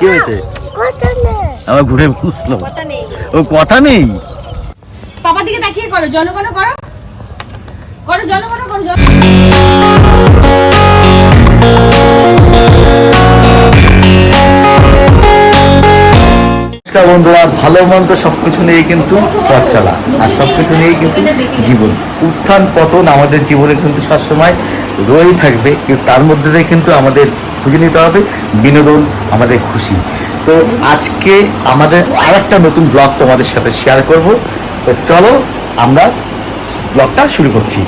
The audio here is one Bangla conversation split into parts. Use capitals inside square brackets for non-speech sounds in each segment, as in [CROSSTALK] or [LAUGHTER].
কি হয়েছে? আমার ঘুরে বুঝলো ও কথা নেই? বাবার দিকে তাকিয়ে করো জনগণ করো। করো জনগণ করো নমস্কার বন্ধুরা ভালো মন্দ সবকিছু নিয়ে কিন্তু পথ চলা আর সবকিছু নিয়েই কিন্তু জীবন। উত্থান পতন আমাদের জীবনে কিন্তু সবসময় রয়েই থাকবে কিন্তু তার মধ্যে দিয়ে কিন্তু আমাদের খুঁজে নিতে হবে বিনোদন আমাদের খুশি। তো আজকে আমাদের আর একটা নতুন ব্লগ তোমাদের সাথে শেয়ার করব। তো চলো আমরা ব্লগটা শুরু করছি।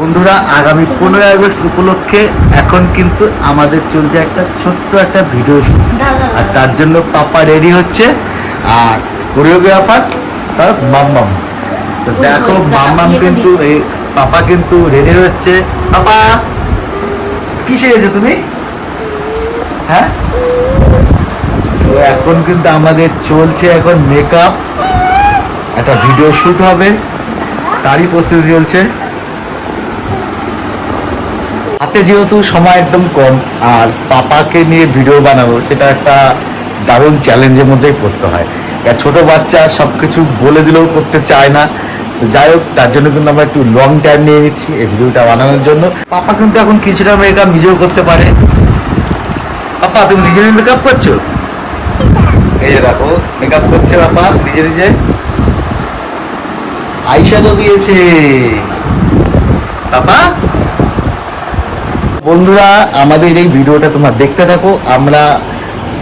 বন্ধুরা আগামী পনেরোই আগস্ট উপলক্ষে এখন কিন্তু আমাদের চলছে একটা ছোট্ট একটা ভিডিও আর তার জন্য পাপা রেডি হচ্ছে। আর কোরিওগ্রাফার তার মাম্মাম। তো দেখো মাম্মাম কিন্তু এই পাপা কিন্তু রেডি হচ্ছে পাপা কি সেজেছো তুমি? হ্যাঁ? তো এখন কিন্তু আমাদের চলছে এখন মেকআপ একটা ভিডিও শুট হবে। তারই প্রস্তুতি চলছে। হাতে যেহেতু সময় একদম কম আর পাপাকে নিয়ে ভিডিও বানাবো সেটা একটা দারুণ চ্যালেঞ্জের মধ্যেই পড়তে হয়। ছোট বাচ্চা সব কিছু বলে দিলেও করতে চায় না। তো যাই হোক, তার জন্য কিন্তু আমরা একটু লং টাইম নিয়ে নিচ্ছি এই ভিডিওটা বানানোর জন্য। পাপা কিন্তু এখন কিছুটা মেকআপ নিজেও করতে পারে। পাপা, তুমি নিজে নিজে মেকআপ করছ? এই যে দেখো মেকআপ করছে পাপা, নিজে নিজে। আইশ্যাডো দিয়েছে। পাপা? বন্ধুরা, আমাদের এই ভিডিওটা তোমরা দেখতে থাকো। আমরা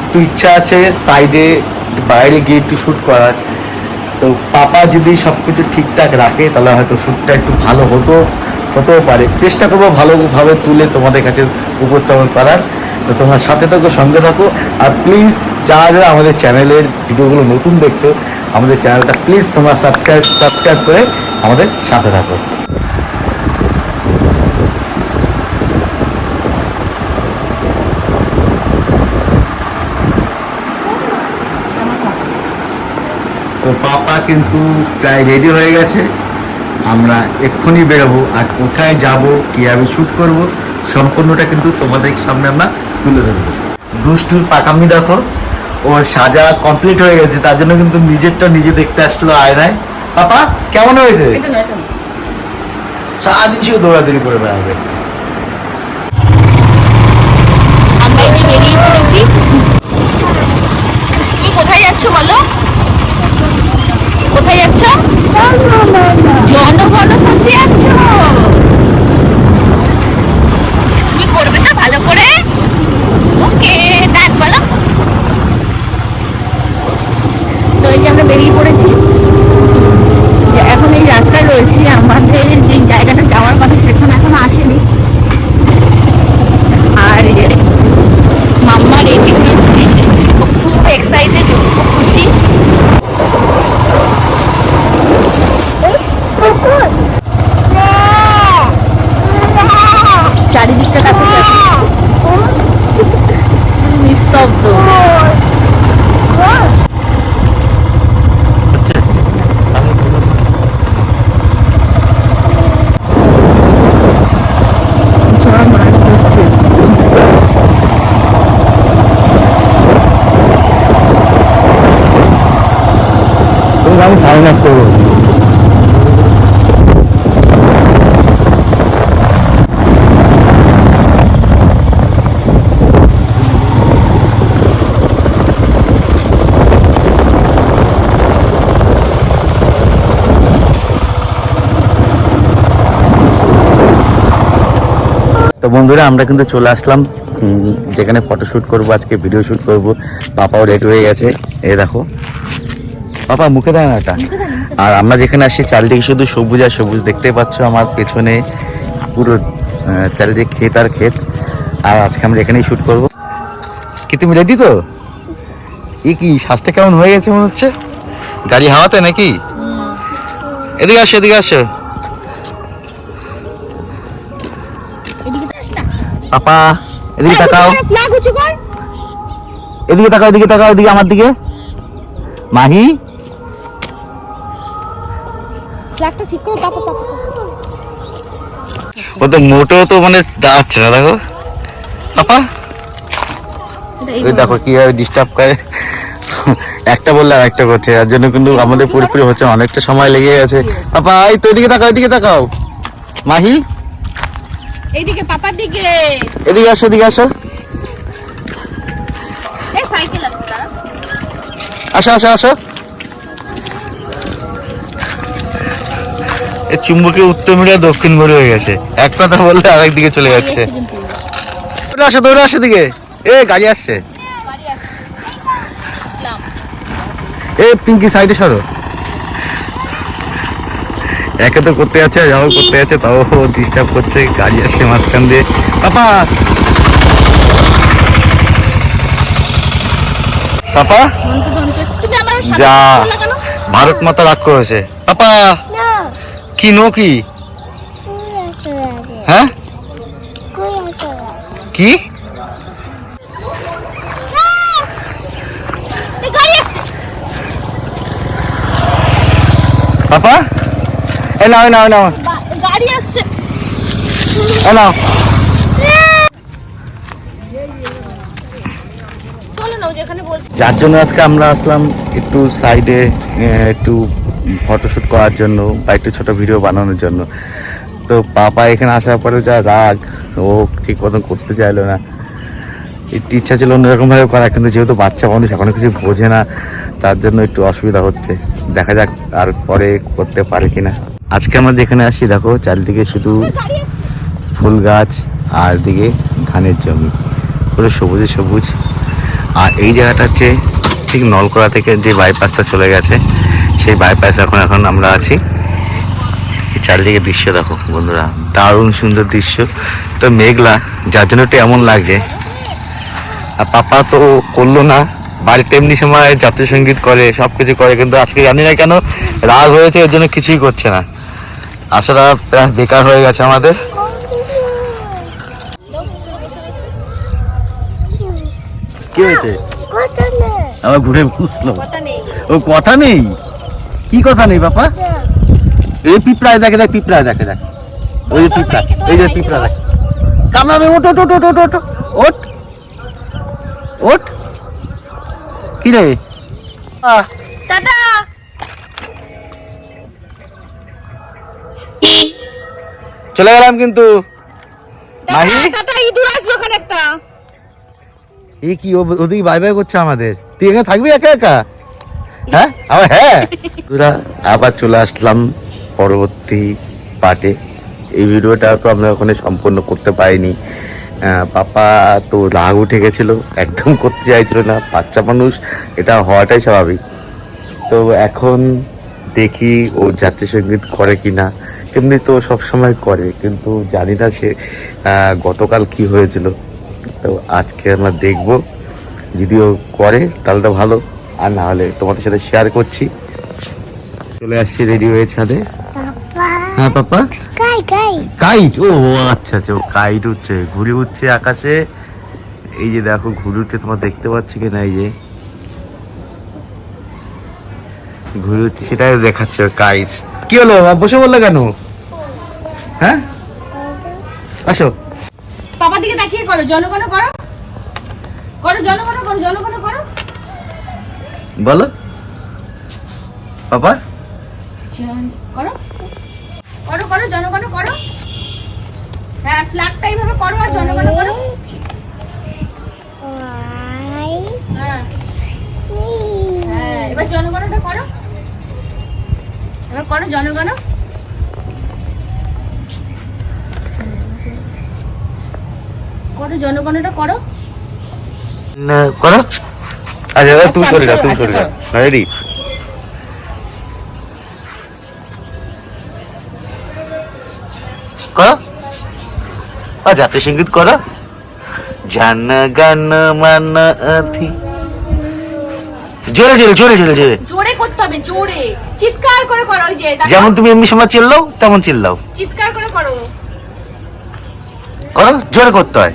একটু ইচ্ছা আছে সাইডে, বাইরে গিয়ে একটু শ্যুট করার। তো পাপা যদি সব কিছু ঠিকঠাক রাখে, তাহলে হয়তো শ্যুটটা একটু ভালো হতো, হতেও পারে। চেষ্টা করব ভালোভাবে তুলে তোমাদের কাছে উপস্থাপন করার। তো তোমরা সাথে থাকো, সঙ্গে থাকো। আর প্লিজ যারা যারা আমাদের চ্যানেলের ভিডিওগুলো নতুন দেখছ, আমাদের চ্যানেলটা প্লিজ তোমরা সাবস্ক্রাইব সাবস্ক্রাইব করে আমাদের সাথে থাকো। তো পাপা কিন্তু প্রায় রেডি হয়ে গেছে। আমরা এক্ষুনি বেরোবো আর কোথায় যাব কীভাবে শ্যুট করব সম্পূর্ণটা কিন্তু তোমাদের সামনে আমরা তুলে ধরবো। দুষ্টুর পাকামি দেখো ওর সাজা কমপ্লিট হয়ে গেছে তার জন্য কিন্তু নিজেরটা নিজে দেখতে আসলো আয়নায়। পাপা কেমন হয়েছে? সারাদিন শুধু দৌড়াদৌড়ি করে বেড়াবে। আমরা এই যে বেরিয়ে পড়েছি। তুমি কোথায় যাচ্ছ বলো? কোথায় যাচ্ছ? জনগণ করতে যাচ্ছ তুমি করবে তো ভালো করে। ওকে, দেখ বলো। তো এই যে আমরা বেরিয়ে পড়েছি যে এখন এই রাস্তায় রয়েছি আমাদের যে জায়গাটা যাওয়ার কথা সেখানে এখনও আসেনি আর এই যে মাম্মা রেডি হয়েছে খুব খুব এক্সাইটেড খুব খুশি চারিদিকটা দেখো নিস্তব্ধ ঝড় মাছ হচ্ছে তুমি আমি সাইন করব। তো বন্ধুরা, আমরা কিন্তু চলে আসলাম। যেখানে ফটো শ্যুট করব, আজকে ভিডিও শ্যুট করব। পাপাও রেডি হয়ে গেছে। এ দেখো পাপা মুখে দেয় না এটা আর আমরা যেখানে আসি চারিদিকে শুধু সবুজ আর সবুজ দেখতে পাচ্ছ আমার পেছনে পুরো চারিদিকে ক্ষেত আর ক্ষেত আর আজকে আমরা এখানেই শুট করব কি তুমি রেডি তো এ কি স্বাস্থ্য কেমন হয়ে গেছে মনে হচ্ছে গাড়ি হাওয়াতে নাকি এদিকে আসো এদিকে আসো পাপা এদিকে তাকাও এদিকে তাকাও এদিকে তাকাও এদিকে আমার দিকে মাহি ফ্ল্যাগটা ঠিক করে পাপা পাপা ও তো মোটেও তো মানে দাঁড়াচ্ছে না দেখো। পাপা? ওই দেখো কীভাবে ডিস্টার্ব করে। একটা বললে আর একটা করছে যার জন্য কিন্তু আমাদের পুরোপুরি হচ্ছে অনেকটা সময় লেগে গেছে। পাপা এই তো এদিকে তাকাও এদিকে তাকাও। মাহি? এইদিকে পাপার দিকে। এদিকে আসো এদিকে আসো। আসো আসো আসো। চুম্বকের উত্তর মেরু দক্ষিণ মেরু হয়ে গেছে। এক কথা বললে আরেক দিকে চলে যাচ্ছে। দৌড়ে আসো দৌড়ে আসো দিকে এ গাড়ি আসছে। এ পিঙ্কি সাইডে সরো। একে তো করতে যাচ্ছে যাও করতে যাচ্ছে তাও ডিস্টার্ব করছে গাড়ি আসছে মাঝখান দিয়ে। পাপা! পাপা! যা? ভারত মাতা রাগ করেছে পাপা! কি নো কি? হ্যাঁ? কি। পাপা? এ নাও নাও নাও গাড়ি আসছে এ নাও। যার জন্য আজকে আমরা আসলাম একটু সাইডে একটু ফটোশুট করার জন্য বা একটু ছোটো ভিডিও বানানোর জন্য। তো পাপা এখানে আসার পরে যা রাগ, ও ঠিক মতন করতে চাইলো না। একটু ইচ্ছা ছিল অন্যরকম ভাবে করা কিন্তু যেহেতু বাচ্চা মানুষ এখনও কিছু বোঝে না, তার জন্য একটু অসুবিধা হচ্ছে। দেখা যাক আর পরে করতে পারে কিনা। আজকে আমরা যেখানে আসি দেখো, চারিদিকে শুধু ফুল গাছ, আর দিকে ধানের জমি। পুরো সবুজে সবুজ। আর এই জায়গাটা হচ্ছে ঠিক নলকোড়া থেকে যে বাইপাসটা চলে গেছে। সেই বাইপাস এখন এখন আমরা আছি। চারিদিকে দৃশ্য দেখো বন্ধুরা দারুণ সুন্দর দৃশ্য। তো মেঘলা যার জন্য একটু এমন লাগছে। আর পাপা তো করল না বাড়িতে এমনি সময় জাতীয় সংগীত করে সব কিছু করে কিন্তু আজকে জানি না কেন রাগ হয়েছে এর জন্য কিছুই করছে না। আসলে প্রায় বেকার হয়ে গেছে আমাদের। কি হয়েছে? আবার ঘুরে বুঝলো ও কথা নেই? কি কথা নেই বাপা? এই পিঁপড়ায় দেখে দেখ পিঁপড়ায় দেখে দেখ। ওই যে পিঁপড়া এই যে পিঁপড়া দেখ। কামাবে ওট ওট ওট ওট ওট ওট ওট ওট কি রে? চলে গেলাম কিন্তু। মাহি? ইঁদুর আসবে ওখানে একটা এ কি ওদিকে বাই বাই করছে আমাদের। তুই এখানে থাকবি একা একা? হ্যাঁ? হ্যাঁ? আবার চলে আসলাম পরবর্তী পার্টে এই ভিডিওটা তো আমরা ওখানে সম্পূর্ণ করতে পারিনি। পাপা তো রাগ উঠে গেছিল, একদম করতে চাইছিল না, বাচ্চা মানুষ, এটা হওয়াটাই স্বাভাবিক। তো এখন দেখি ও জাতীয় সংগীত করে কি না এমনি তো সবসময় করে, কিন্তু জানি না সে গতকাল কি হয়েছিল। তো আজকে আমরা দেখব, যদিও করে, তাহলে তো ভালো। আর না হলে তোমাদের সাথে শেয়ার করছি। চলে আসছি রেডি হয়ে ছাদে। হ্যাঁ পাপা? কাইট ও আচ্ছা আচ্ছা ও কাইট উঠছে। ঘুড়ি উঠছে আকাশে। এই যে দেখো ঘুড়ি উঠছে তোমার দেখতে পাচ্ছি কিনা এই যে? ঘুরে উঠছে সেটাই দেখাচ্ছে কাইট কি হলো বসে বললে কেন? হ্যাঁ? আসো। পাপার দিকে তাকিয়ে করো জনগণ করো। করো জনগণ করো জনগণ বলো। পাপা? জন- করো। করো করো জনগণ করো। হ্যাঁ ফ্ল্যাগটা এইভাবে করো আর জনগণ করো। হ্যাঁ। হ্যাঁ এবার জনগণটা করো। এবার করো জনগণ। করো জনগণটা করো। না করো। আচ্ছা তুমি আচ্ছা, সরে যাও আচ্ছা, তুমি আচ্ছা, যাও রেডি করো। আর জাতীয় সংগীত করো। জান গান মান আধি। জোরে জোরে জোরে জোরে জোরে। জোরে করতে হবে জোরে। চিৎকার করে করো ওই যে যেমন তুমি এমনি সময় চিল্লাও তেমন চিল্লাও। চিৎকার করে করো। করো জোরে করতে হয়।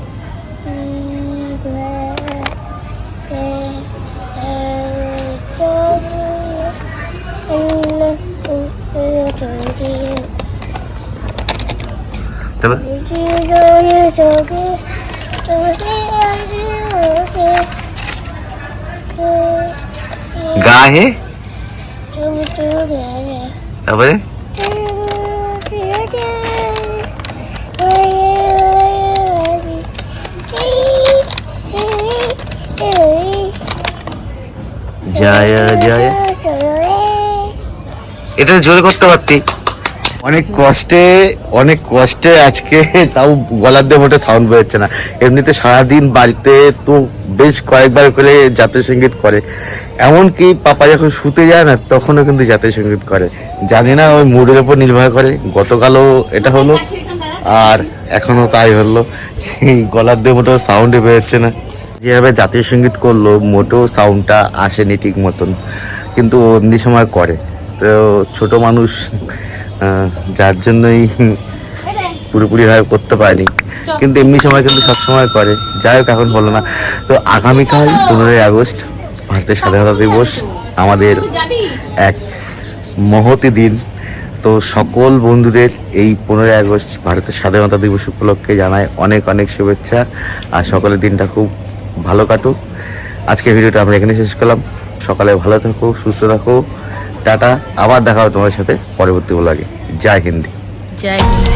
গা হে তারপরে জয় জয় এটা জোরে করতে পারতি অনেক কষ্টে অনেক কষ্টে আজকে [LAUGHS] তাও গলার দিয়ে মোটে সাউন্ড বেরোচ্ছে না। এমনিতে সারাদিন বাড়িতে তো বেশ কয়েকবার করে জাতীয় সংগীত করে। এমনকি পাপা যখন শুতে যায় না, তখনও কিন্তু জাতীয় সংগীত করে। জানি না ওই মুডের ওপর নির্ভর করে। গতকালও এটা হলো, আর এখনও তাই হলো। সেই গলার দিয়ে মোটেও সাউন্ডে বেরোচ্ছে না। যেভাবে জাতীয় সংগীত করল, মোটেও সাউন্ডটা আসেনি ঠিক মতন। কিন্তু ও এমনি সময় করে। তো ছোট মানুষ যার জন্যই পুরোপুরিভাবে করতে পারিনি। কিন্তু এমনি সময় কিন্তু সবসময় করে। যাই হোক এখন হলো না। তো আগামীকাল পনেরোই আগস্ট ভারতের স্বাধীনতা দিবস আমাদের এক মহতি দিন। তো সকল বন্ধুদের এই পনেরোই আগস্ট ভারতের স্বাধীনতা দিবস উপলক্ষে জানাই অনেক অনেক শুভেচ্ছা। আর সকলের দিনটা খুব ভালো কাটুক। আজকে ভিডিওটা আমরা এখানে শেষ করলাম। সকালে ভালো থাকো সুস্থ থাকো। টাটা আবার দেখা হবে তোমাদের সাথে পরবর্তী ব্লগে জয় হিন্দ। জয় হিন্দ।